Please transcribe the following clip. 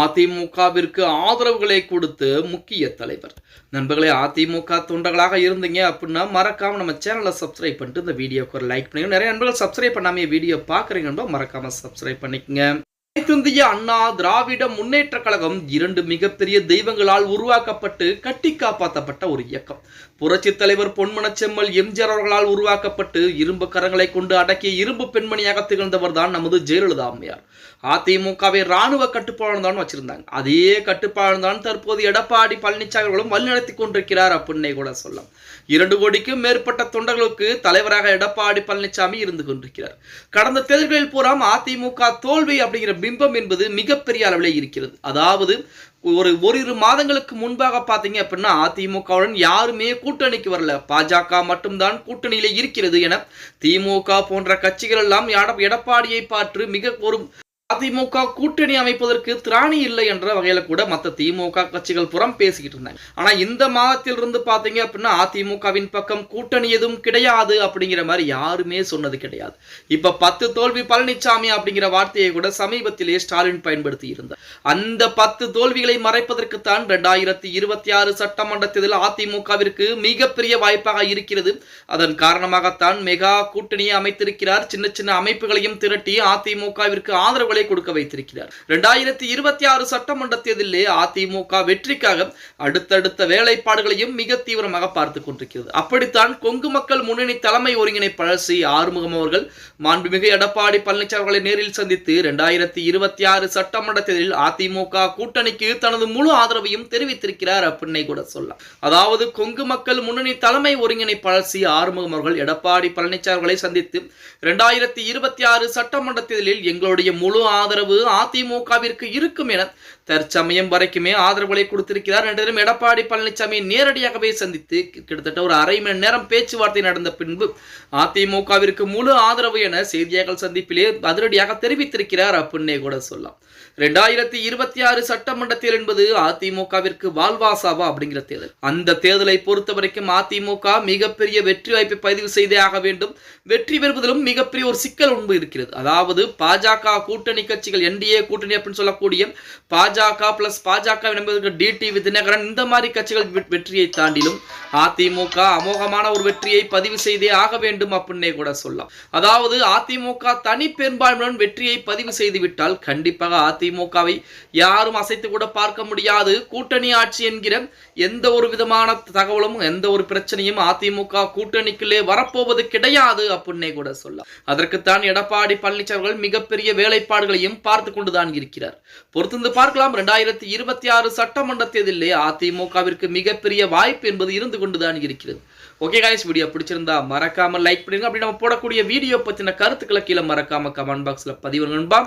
அதிமுகவிற்கு ஆதரவுகளை கொடுத்து முக்கிய தலைவர். நண்பர்களே அதிமுக தொண்டர்களாக இருந்தீங்க அப்படின்னா மறக்காமல் நம்ம சேனலை சப்ஸ்கிரைப் பண்ணிட்டு இந்த வீடியோக்கு ஒரு லைக் பண்ணுங்க. நிறைய நண்பர்கள் சப்ஸ்கிரைப் பண்ணாமே வீடியோ பார்க்குறீங்கன்னா மறக்காமல் சப்ஸ்கிரைப் பண்ணிக்கங்க. அனைத்திந்திய அண்ணா திராவிட முன்னேற்ற கழகம் இரண்டு மிகப்பெரிய தெய்வங்களால் உருவாக்கப்பட்டு கட்டி காப்பாற்றப்பட்ட ஒரு இயக்கம். புரட்சி தலைவர் பொன்மனச்செம்மல் எம்ஜிஆர் அவர்களால் உருவாக்கப்பட்டு இரும்பு கரங்களை கொண்டு அடக்கிய இரும்பு பெண்மணியாக திகழ்ந்தவர் தான் நமது ஜெயலலிதா அம்மையார். அதிமுகவை ராணுவ கட்டுப்பாடு தான் வச்சிருந்தாங்க. அதே கட்டுப்பாடு தான் தற்போது எடப்பாடி பழனிசாமி அவர்களும் வழிநடத்தி கொண்டிருக்கிறார் அப்படின்னே கூட சொல்லலாம். இரண்டு கோடிக்கும் மேற்பட்ட தொண்டர்களுக்கு தலைவராக எடப்பாடி பழனிசாமி இருந்து கொண்டிருக்கிறார். கடந்த தேர்தல்களில் பூரா அதிமுக தோல்வி அப்படிங்கிற பிம்பம் என்பது மிகப்பெரிய அளவில் இருக்கிறது. அதாவது ஒரு ஓரிரு மாதங்களுக்கு முன்பாக பார்த்தீங்க அப்படின்னா அதிமுகவுடன் யாருமே கூட்டணிக்கு வரல. பாஜக மட்டும்தான் கூட்டணியில இருக்கிறது என திமுக போன்ற கட்சிகள் எல்லாம் எடப்பாடியை பார்த்து மிக ஒரு அதிமுக கூட்டணி அமைப்பதற்கு திராணி இல்லை என்ற வகையில கூட மற்ற திமுக கட்சிகள் புறம் பேசிக்கிட்டு இருந்தாங்க. ஆனா இந்த மாதத்தில் இருந்து பாத்தீங்க அப்படின்னா அதிமுகவின் பக்கம் கூட்டணி எதுவும் கிடையாது அப்படிங்கிற மாதிரி யாருமே சொன்னது கிடையாது. இப்ப பத்து தோல்வி பழனிசாமி அப்படிங்கிற வார்த்தையை கூட சமீபத்திலே ஸ்டாலின் பயன்படுத்தி இருந்தார். அந்த பத்து தோல்விகளை மறைப்பதற்குத்தான் ரெண்டாயிரத்தி இருபத்தி ஆறு சட்டமன்ற தேர்தல் அதிமுகவிற்கு மிகப்பெரிய வாய்ப்பாக இருக்கிறது. அதன் காரணமாகத்தான் மெகா கூட்டணியை அமைத்திருக்கிறார். சின்ன சின்ன அமைப்புகளையும் திரட்டி அதிமுகவிற்கு ஆதரவுகளை கொடுக்க வைத்திருக்கிறார். இரண்டாயிரத்தி இருபத்தி ஆறு சட்டமன்ற தேர்தலிலே அதிமுக வெற்றிக்காக அடுத்தடுத்த வேலைப்பாடுகளையும் மிக தீவிரமாக பார்த்து கொண்டிருக்கிறது. அப்படித்தான் கொங்கு மக்கள் முன்னணி தலைமை ஒருங்கிணைப்பாளர் சி. ஆறுமுகம் அவர்கள் மாண்புமிகு எடப்பாடி பழனிசாமி அவர்களை நேரில் சந்தித்து இரண்டாயிரத்தி இருபத்தி ஆறு சட்டமன்ற தேர்தலில் அதிமுக கூட்டணிக்கு தனது முழு ஆதரவையும் தெரிவித்திருக்கிறார் அப்படின்னே கூட சொல்லலாம். அதாவது கொங்கு மக்கள் முன்னணி தலைமை ஒருங்கிணைப்பாளர் சி. ஆறுமுகம் அவர்கள் எடப்பாடி பழனிசாமி அவர்களை சந்தித்து இரண்டாயிரத்தி இருபத்தி ஆறு சட்டமன்ற தேர்தலில் எங்களுடைய முழு ஆதரவு அதிமுகவிற்கு இருக்கும் என தற்சமயம் வரைக்குமே ஆதரவுகளை கொடுத்திருக்கிறார். ரெண்டு எடப்பாடி பழனிசாமி நேரடியாகவே சந்தித்து கிட்டத்தட்ட ஒரு அரை மணி நேரம் பேச்சுவார்த்தை நடந்த பின்பு அதிமுகவிற்கு முழு ஆதரவு என செய்தியாளர்கள் சந்திப்பிலே அதிரடியாக தெரிவித்திருக்கிறார் அப்படின்னே கூட சொல்லலாம் ரெண்டாயிரத்தி இருபத்தி ஆறு சட்டமன்ற தேர்தல் என்பது அதிமுகவிற்கு வாழ்வாசாவா அப்படிங்கிற தேர்தல். அந்த தேர்தலை பொறுத்த வரைக்கும் அதிமுக மிகப்பெரிய வெற்றி வாய்ப்பை பதிவு செய்தே ஆக வேண்டும். வெற்றி பெறுவதிலும் மிகப்பெரிய ஒரு சிக்கல் உண்பு இருக்கிறது. அதாவது பாஜக கூட்டணி கட்சிகள் என்டிஏ கூட்டணி அப்படின்னு சொல்லக்கூடிய பாஜக பாஜக பிளஸ் பாஜக என்பதற்கு டிடிவி தினகரன் இந்த மாதிரி கட்சிகள் வெற்றியை தாண்டிலும் அதிமுக அமோகமான ஒரு வெற்றியை பதிவு செய்தே ஆக வேண்டும் அப்படின்னே கூட சொல்லலாம். அதாவது அதிமுக தனி பெரும்பான்மையுடன் வெற்றியை பதிவு செய்து விட்டால் கண்டிப்பாக அதிமுகவை யாரும் அசைத்து கூட பார்க்க முடியாது. கூட்டணி ஆட்சி என்கிற எந்த ஒரு விதமான தகவலும் எந்த ஒரு பிரச்சனையும் அதிமுக கூட்டணிக்குள்ளே வரப்போவது கிடையாது அப்படின்னே கூட சொல்லலாம். அதற்குத்தான் எடப்பாடி பழனிசாமி அவர்கள் மிகப்பெரிய வேலைப்பாடுகளையும் பார்த்து கொண்டுதான் இருக்கிறார். பொறுத்திருந்து பார்க்கலாம். ரெண்டாயிரத்தி இருபத்தி ஆறு சட்டமன்ற தேர்தலிலே அதிமுகவிற்கு மிகப்பெரிய வாய்ப்பு என்பது இருந்து கொண்டுதான் இருக்கிறது. ஓகே காய்ஸ் வீடியோ பிடிச்சிருந்தா மறக்காம லைக் பண்ணுங்க அப்படி நம்ம போடக்கூடிய வீடியோ பத்தின கருத்துக்களை கீழே மறக்காம கமெண்ட் பாக்ஸ்ல பதிவு நண்பா.